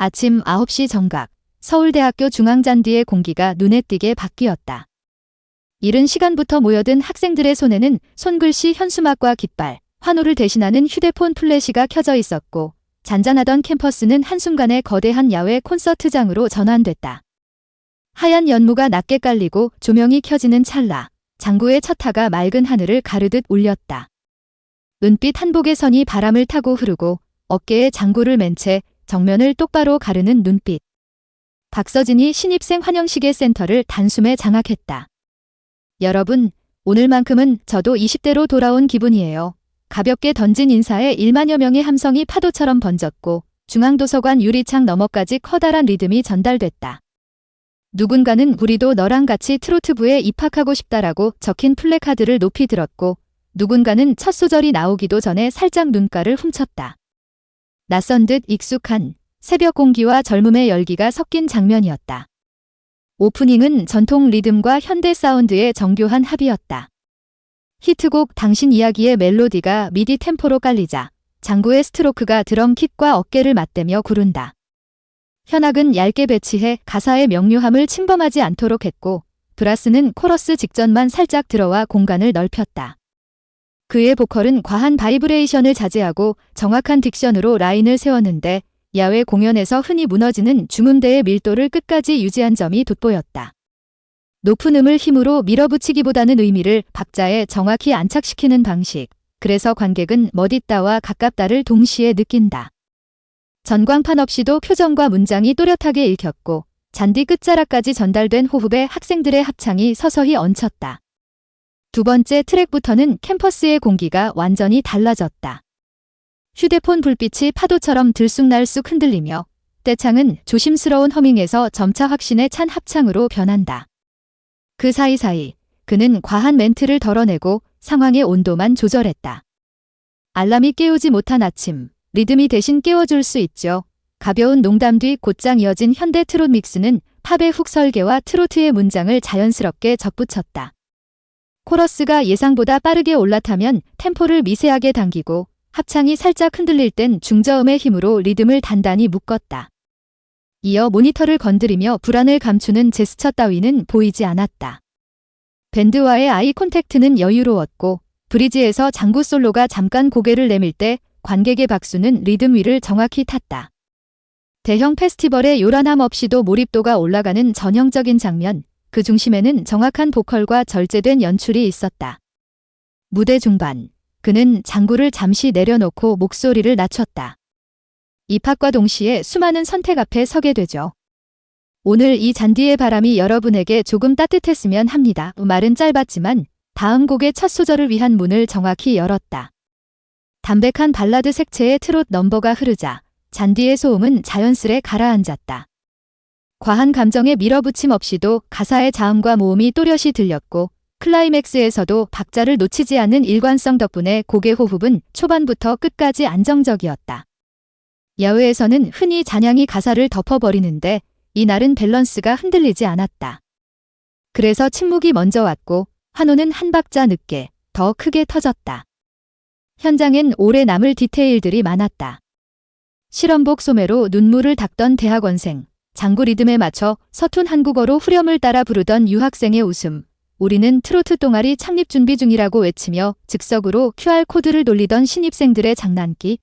아침 9시 정각, 서울대학교 중앙잔디의 공기가 눈에 띄게 바뀌었다. 이른 시간부터 모여든 학생들의 손에는 손글씨 현수막과 깃발, 환호를 대신하는 휴대폰 플래시가 켜져 있었고, 잔잔하던 캠퍼스는 한순간에 거대한 야외 콘서트장으로 전환됐다. 하얀 연무가 낮게 깔리고 조명이 켜지는 찰나, 장구의 첫 타가 맑은 하늘을 가르듯 울렸다. 은빛 한복의 선이 바람을 타고 흐르고 어깨에 장구를 맨 채 정면을 똑바로 가르는 눈빛. 박서진이 신입생 환영식의 센터를 단숨에 장악했다. 여러분, 오늘만큼은 저도 20대로 돌아온 기분이에요. 가볍게 던진 인사에 1만여 명의 함성이 파도처럼 번졌고 중앙도서관 유리창 너머까지 커다란 리듬이 전달됐다. 누군가는 우리도 너랑 같이 트로트부에 입학하고 싶다라고 적힌 플래카드를 높이 들었고 누군가는 첫 소절이 나오기도 전에 살짝 눈가를 훔쳤다. 낯선 듯 익숙한 새벽 공기와 젊음의 열기가 섞인 장면이었다. 오프닝은 전통 리듬과 현대 사운드의 정교한 합이었다. 히트곡 당신 이야기의 멜로디가 미디 템포로 깔리자 장구의 스트로크가 드럼 킥과 어깨를 맞대며 구른다. 현악은 얇게 배치해 가사의 명료함을 침범하지 않도록 했고 브라스는 코러스 직전만 살짝 들어와 공간을 넓혔다. 그의 보컬은 과한 바이브레이션을 자제하고 정확한 딕션으로 라인을 세웠는데 야외 공연에서 흔히 무너지는 중음대의 밀도를 끝까지 유지한 점이 돋보였다. 높은 음을 힘으로 밀어붙이기보다는 의미를 박자에 정확히 안착시키는 방식. 그래서 관객은 멋있다와 가깝다를 동시에 느낀다. 전광판 없이도 표정과 문장이 또렷하게 읽혔고 잔디 끝자락까지 전달된 호흡에 학생들의 합창이 서서히 얹혔다. 두 번째 트랙부터는 캠퍼스의 공기가 완전히 달라졌다. 휴대폰 불빛이 파도처럼 들쑥날쑥 흔들리며 떼창은 조심스러운 허밍에서 점차 확신에 찬 합창으로 변한다. 그 사이사이 그는 과한 멘트를 덜어내고 상황의 온도만 조절했다. 알람이 깨우지 못한 아침, 리듬이 대신 깨워줄 수 있죠. 가벼운 농담 뒤 곧장 이어진 현대 트롯 믹스는 팝의 훅 설계와 트로트의 문장을 자연스럽게 접붙였다. 코러스가 예상보다 빠르게 올라타면 템포를 미세하게 당기고 합창이 살짝 흔들릴 땐 중저음의 힘으로 리듬을 단단히 묶었다. 이어 모니터를 건드리며 불안을 감추는 제스처 따위는 보이지 않았다. 밴드와의 아이 콘택트는 여유로웠고 브리지에서 장구 솔로가 잠깐 고개를 내밀 때 관객의 박수는 리듬 위를 정확히 탔다. 대형 페스티벌의 요란함 없이도 몰입도가 올라가는 전형적인 장면, 그 중심에는 정확한 보컬과 절제된 연출이 있었다. 무대 중반, 그는 장구를 잠시 내려놓고 목소리를 낮췄다. 입학과 동시에 수많은 선택 앞에 서게 되죠. 오늘 이 잔디의 바람이 여러분에게 조금 따뜻했으면 합니다. 말은 짧았지만 다음 곡의 첫 소절을 위한 문을 정확히 열었다. 담백한 발라드 색채의 트롯 넘버가 흐르자 잔디의 소음은 자연스레 가라앉았다. 과한 감정의 밀어붙임 없이도 가사의 자음과 모음이 또렷이 들렸고 클라이맥스에서도 박자를 놓치지 않는 일관성 덕분에 곡의 호흡은 초반부터 끝까지 안정적이었다. 야외에서는 흔히 잔향이 가사를 덮어버리는데 이날은 밸런스가 흔들리지 않았다. 그래서 침묵이 먼저 왔고 환호는 한 박자 늦게 더 크게 터졌다. 현장엔 오래 남을 디테일들이 많았다. 실험복 소매로 눈물을 닦던 대학원생, 장구 리듬에 맞춰 서툰 한국어로 후렴을 따라 부르던 유학생의 웃음, 우리는 트로트 동아리 창립 준비 중이라고 외치며 즉석으로 QR코드를 돌리던 신입생들의 장난기,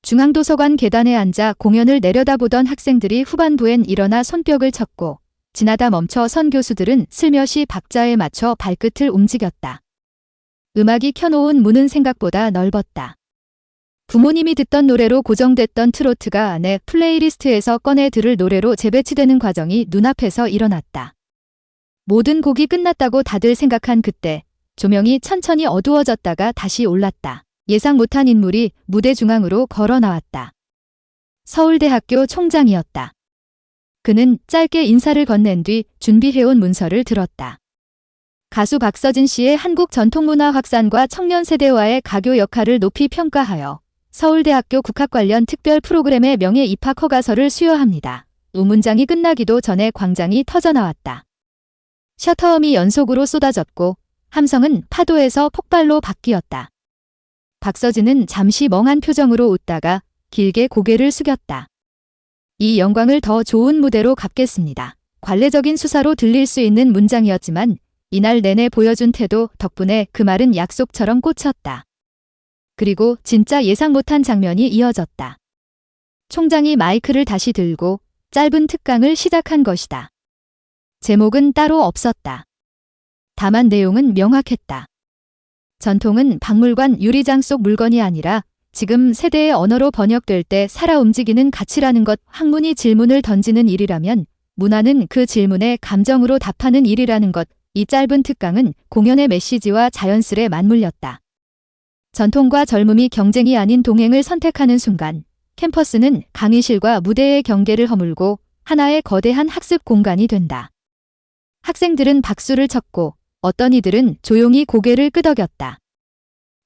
중앙도서관 계단에 앉아 공연을 내려다보던 학생들이 후반부엔 일어나 손뼉을 쳤고 지나다 멈춰 선 교수들은 슬며시 박자에 맞춰 발끝을 움직였다. 음악이 켜놓은 문은 생각보다 넓었다. 부모님이 듣던 노래로 고정됐던 트로트가 내 플레이리스트에서 꺼내 들을 노래로 재배치되는 과정이 눈앞에서 일어났다. 모든 곡이 끝났다고 다들 생각한 그때 조명이 천천히 어두워졌다가 다시 올랐다. 예상 못한 인물이 무대 중앙으로 걸어 나왔다. 서울대학교 총장이었다. 그는 짧게 인사를 건넨 뒤 준비해온 문서를 들었다. 가수 박서진 씨의 한국 전통문화 확산과 청년 세대와의 가교 역할을 높이 평가하여 서울대학교 국학 관련 특별 프로그램의 명예 입학 허가서를 수여합니다. 우문장이 끝나기도 전에 광장이 터져 나왔다. 셔터음이 연속으로 쏟아졌고 함성은 파도에서 폭발로 바뀌었다. 박서진은 잠시 멍한 표정으로 웃다가 길게 고개를 숙였다. 이 영광을 더 좋은 무대로 갚겠습니다. 관례적인 수사로 들릴 수 있는 문장이었지만 이날 내내 보여준 태도 덕분에 그 말은 약속처럼 꽂혔다. 그리고 진짜 예상 못한 장면이 이어졌다. 총장이 마이크를 다시 들고 짧은 특강을 시작한 것이다. 제목은 따로 없었다. 다만 내용은 명확했다. 전통은 박물관 유리장 속 물건이 아니라 지금 세대의 언어로 번역될 때 살아 움직이는 가치라는 것 학문이 질문을 던지는 일이라면 문화는 그 질문에 감정으로 답하는 일이라는 것 이 짧은 특강은 공연의 메시지와 자연스레 맞물렸다. 전통과 젊음이 경쟁이 아닌 동행을 선택하는 순간 캠퍼스는 강의실과 무대의 경계를 허물고 하나의 거대한 학습 공간이 된다. 학생들은 박수를 쳤고 어떤 이들은 조용히 고개를 끄덕였다.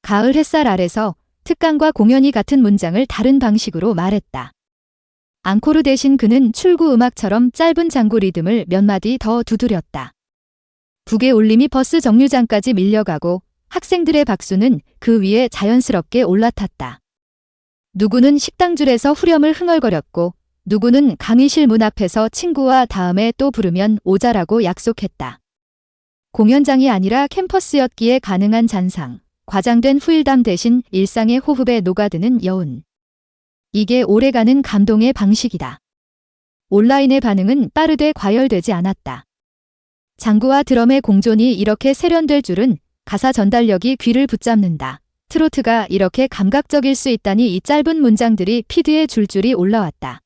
가을 햇살 아래서 특강과 공연이 같은 문장을 다른 방식으로 말했다. 앙코르 대신 그는 출구 음악처럼 짧은 장구 리듬을 몇 마디 더 두드렸다. 북의 울림이 버스 정류장까지 밀려가고 학생들의 박수는 그 위에 자연스럽게 올라탔다. 누구는 식당 줄에서 후렴을 흥얼거렸고 누구는 강의실 문 앞에서 친구와 다음에 또 부르면 오자라고 약속했다. 공연장이 아니라 캠퍼스였기에 가능한 잔상, 과장된 후일담 대신 일상의 호흡에 녹아드는 여운. 이게 오래가는 감동의 방식이다. 온라인의 반응은 빠르되 과열되지 않았다. 장구와 드럼의 공존이 이렇게 세련될 줄은 가사 전달력이 귀를 붙잡는다. 트로트가 이렇게 감각적일 수 있다니 이 짧은 문장들이 피드에 줄줄이 올라왔다.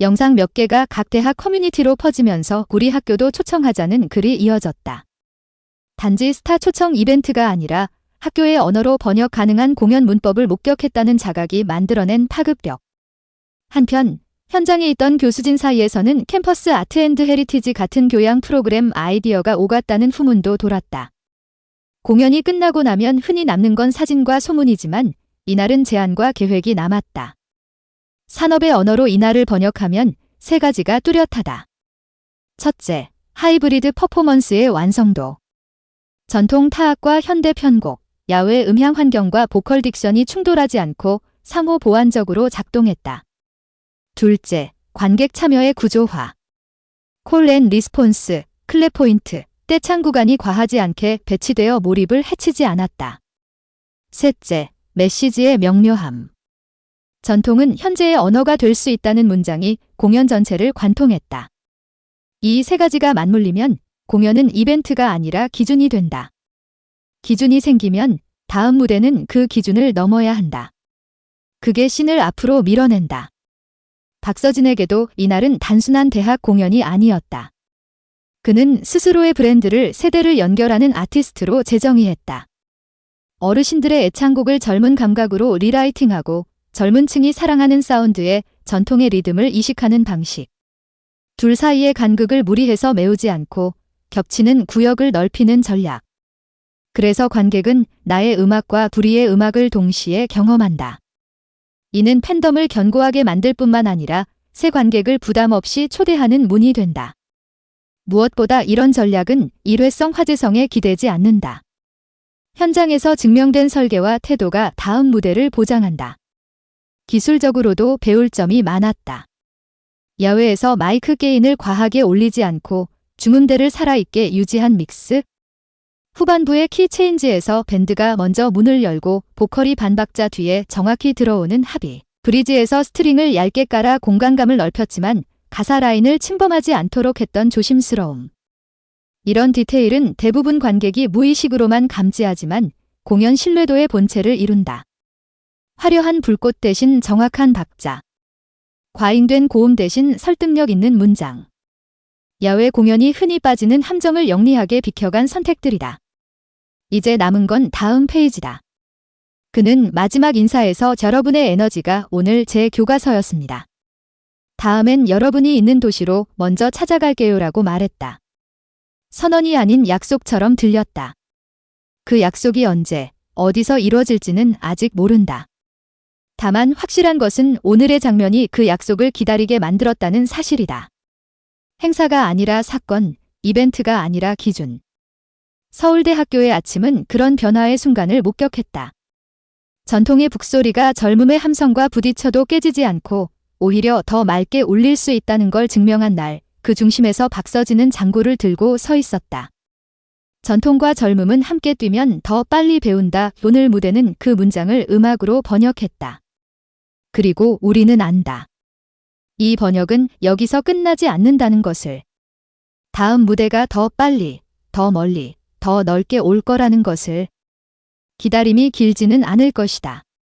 영상 몇 개가 각 대학 커뮤니티로 퍼지면서 우리 학교도 초청하자는 글이 이어졌다. 단지 스타 초청 이벤트가 아니라 학교의 언어로 번역 가능한 공연 문법을 목격했다는 자각이 만들어낸 파급력. 한편 현장에 있던 교수진 사이에서는 캠퍼스 아트앤드 헤리티지 같은 교양 프로그램 아이디어가 오갔다는 후문도 돌았다. 공연이 끝나고 나면 흔히 남는 건 사진과 소문이지만 이날은 제안과 계획이 남았다. 산업의 언어로 이날을 번역하면 세 가지가 뚜렷하다. 첫째, 하이브리드 퍼포먼스의 완성도. 전통 타악과 현대 편곡, 야외 음향 환경과 보컬 딕션이 충돌하지 않고 상호 보완적으로 작동했다. 둘째, 관객 참여의 구조화. 콜 앤 리스폰스, 클랩 포인트, 떼창 구간이 과하지 않게 배치되어 몰입을 해치지 않았다. 셋째, 메시지의 명료함. 전통은 현재의 언어가 될 수 있다는 문장이 공연 전체를 관통했다. 이 세 가지가 맞물리면 공연은 이벤트가 아니라 기준이 된다. 기준이 생기면 다음 무대는 그 기준을 넘어야 한다. 그게 신을 앞으로 밀어낸다. 박서진에게도 이날은 단순한 대학 공연이 아니었다. 그는 스스로의 브랜드를 세대를 연결하는 아티스트로 재정의했다. 어르신들의 애창곡을 젊은 감각으로 리라이팅하고 젊은 층이 사랑하는 사운드에 전통의 리듬을 이식하는 방식. 둘 사이의 간극을 무리해서 메우지 않고 겹치는 구역을 넓히는 전략. 그래서 관객은 나의 음악과 불의의 음악을 동시에 경험한다. 이는 팬덤을 견고하게 만들 뿐만 아니라 새 관객을 부담 없이 초대하는 문이 된다. 무엇보다 이런 전략은 일회성 화제성에 기대지 않는다. 현장에서 증명된 설계와 태도가 다음 무대를 보장한다. 기술적으로도 배울 점이 많았다. 야외에서 마이크 게인을 과하게 올리지 않고 중음대를 살아있게 유지한 믹스, 후반부의 키 체인지에서 밴드가 먼저 문을 열고 보컬이 반박자 뒤에 정확히 들어오는 합의. 브리지에서 스트링을 얇게 깔아 공간감을 넓혔지만 가사 라인을 침범하지 않도록 했던 조심스러움. 이런 디테일은 대부분 관객이 무의식으로만 감지하지만 공연 신뢰도의 본체를 이룬다. 화려한 불꽃 대신 정확한 박자. 과잉된 고음 대신 설득력 있는 문장. 야외 공연이 흔히 빠지는 함정을 영리하게 비켜간 선택들이다. 이제 남은 건 다음 페이지다. 그는 마지막 인사에서 여러분의 에너지가 오늘 제 교과서였습니다. 다음엔 여러분이 있는 도시로 먼저 찾아갈게요 라고 말했다. 선언이 아닌 약속처럼 들렸다. 그 약속이 언제, 어디서 이루어질지는 아직 모른다. 다만 확실한 것은 오늘의 장면이 그 약속을 기다리게 만들었다는 사실이다. 행사가 아니라 사건, 이벤트가 아니라 기준. 서울대 학교의 아침은 그런 변화의 순간을 목격했다. 전통의 북소리가 젊음의 함성과 부딪혀도 깨지지 않고 오히려 더 맑게 울릴 수 있다는 걸 증명한 날, 그 중심에서 박서진은 장구를 들고 서 있었다. 전통과 젊음은 함께 뛰면 더 빨리 배운다. 오늘 무대는 그 문장을 음악으로 번역했다. 그리고 우리는 안다. 이 번역은 여기서 끝나지 않는다는 것을. 다음 무대가 더 빨리, 더 멀리, 더 넓게 올 거라는 것을. 기다림이 길지는 않을 것이다.